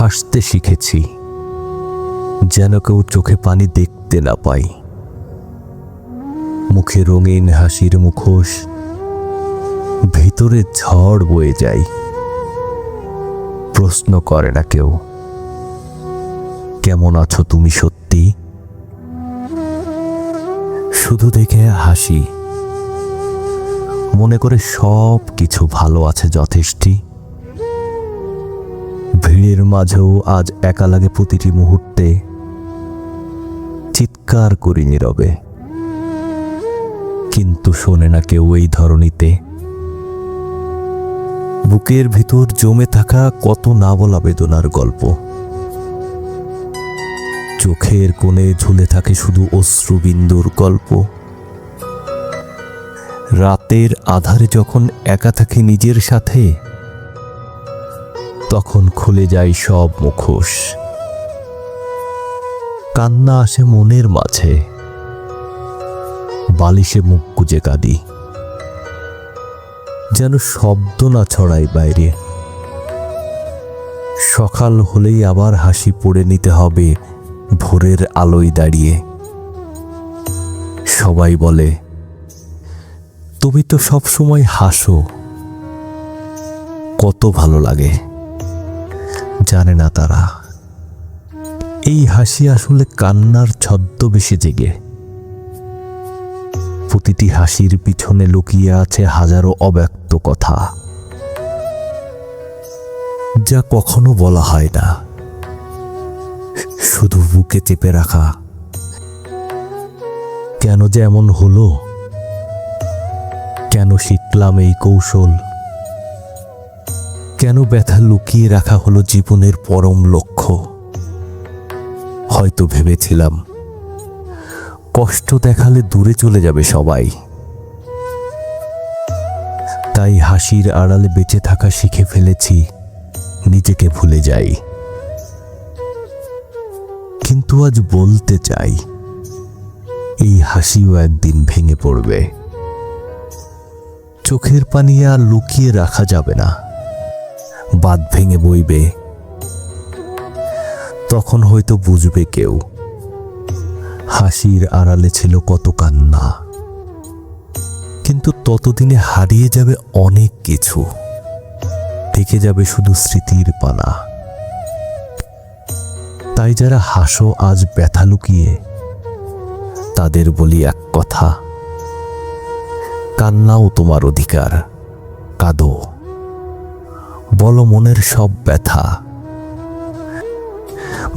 হাসতে শিখেছি, যেন কেউ চোখে পানি দেখতে না পাই মুখে রঙিন হাসির মুখোশ, ভিতরে ঝড় বয়ে যায়। প্রশ্ন করে না কেউ, কেমন আছো তুমি সত্যি? শুধু দেখে হাসি। মনে করে সব কিছু ভালো আছে যথেষ্টি ভিড়ের মাঝেও আজ একা লাগে প্রতিটি মুহূর্তে। চিৎকার করি নীরবে। কিন্তু শোনে না কেউ এই ধরনীতে। বুকের ভিতর জমে থাকা কত না বলা বেদনার গল্প। চোখের কোণে ঝুলে থাকে শুধু অশ্রুবিন্দুর গল্প। রাতের আধারে যখন একা থাকি নিজের সাথে তখন খুলে যায় সব মুখোশ। কান্না আসে মনের মাঝে। বালিশে মুখ গুজে কাঁদি। যেন শব্দ না ছড়াই বাইরে। সকাল হলেই আবার হাসি পড়ে নিতে হবে ভোরের আলোয় দাঁড়িয়ে। সবাই বলে, তুমি তো সব সময় হাসো। কত ভালো লাগে। জানে না তারা। এই হাসি আসলে কান্নার ছদ্মবেশে জেগে। প্রতিটি হাসির পিছনে লুকিয়ে আছে হাজারো অব্যক্ত কথা। যা কখনো বলা হয় না। শুধু বুকে চেপে রাখা। কেন যে এমন হলো? কেন শিখলাম এই কৌশল? কেন ব্যথা লুকিয়ে রাখা হলো জীবনের পরম লক্ষ্য? হয়তো ভেবেছিলাম, কষ্ট দেখালে দূরে চলে যাবে সবাই। তাই হাসির আড়ালে বেঁচে থাকা শিখে ফেলেছি, নিজেকে ভুলে যাই। কিন্তু আজ বলতে চাই, এই হাসিও একদিন ভেঙে পড়বে। চোখের পানি আর লুকিয়ে রাখা যাবে না। বাদ ভেঙে বইবে, তখন হয়তো বুঝবে কেউ। হাসির আড়ালে ছিল কত কান্না। কিন্তু ততদিনে হারিয়ে যাবে অনেক কিছু। থেকে যাবে শুধু স্মৃতির পানা। তাই যারা হাসো, আজ ব্যথা লুকিয়ে, তাদের বলি এক কথা, কান্নাও তোমার অধিকার, কাঁদো। বলো মনের সব ব্যথা।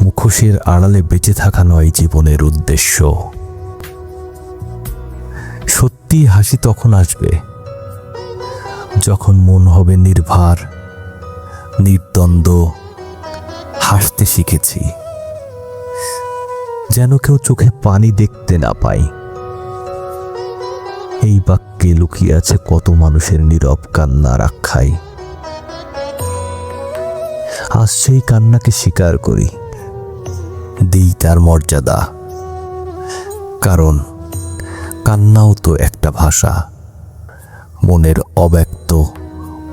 মুখোশের আড়ালে বেঁচে থাকা নয় জীবনের উদ্দেশ্য। সত্যি হাসি তখন আসবে। যখন মন হবে নির্ভার, নির্দ্বন্দ্ব, হাসতে শিখেছি। যেন কেউ চোখে পানি দেখতে না পাই এই বাক্যে লুকিয়ে আছে কত মানুষের নীরব কান্নার আখ্যাই আজ সেই কান্নাকে স্বীকার করি। দিই তার মর্যাদা। কারণ কান্নাও তো একটা ভাষা। মনের অব্যক্ত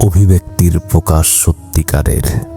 অভিব্যক্তির প্রকাশ সত্যিকারের।